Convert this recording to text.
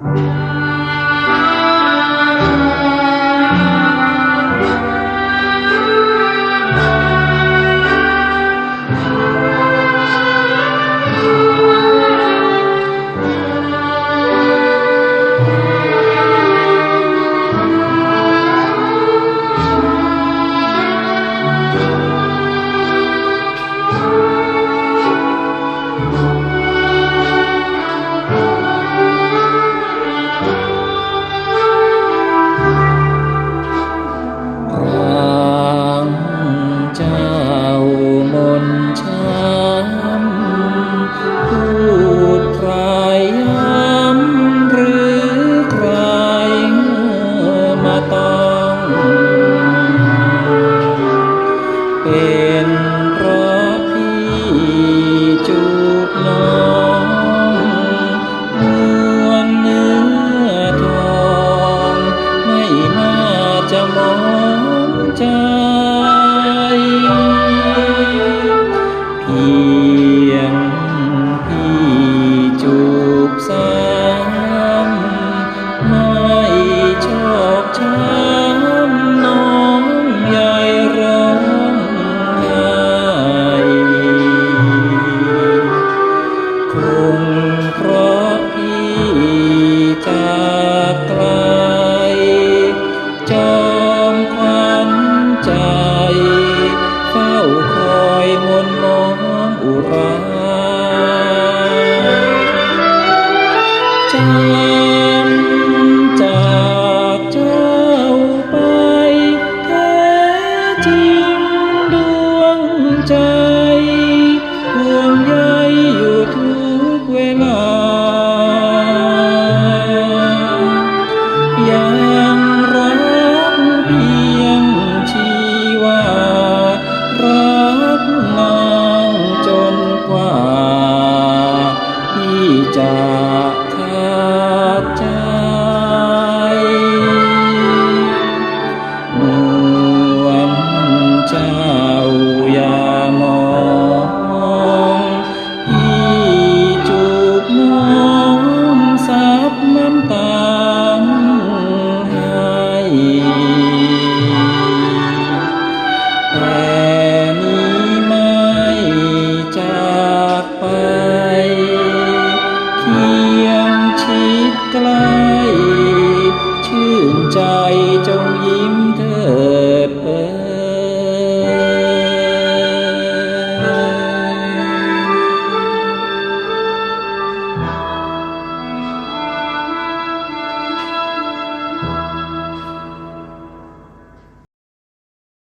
รั เป็นเพราะพี่จูบน้องนวลเนื้อทองไม่น่าจะมองใจพี คงเพราะพี่จากไกล จอมขวัญใจ เฝ้าคอยมนต์มองอุราใจ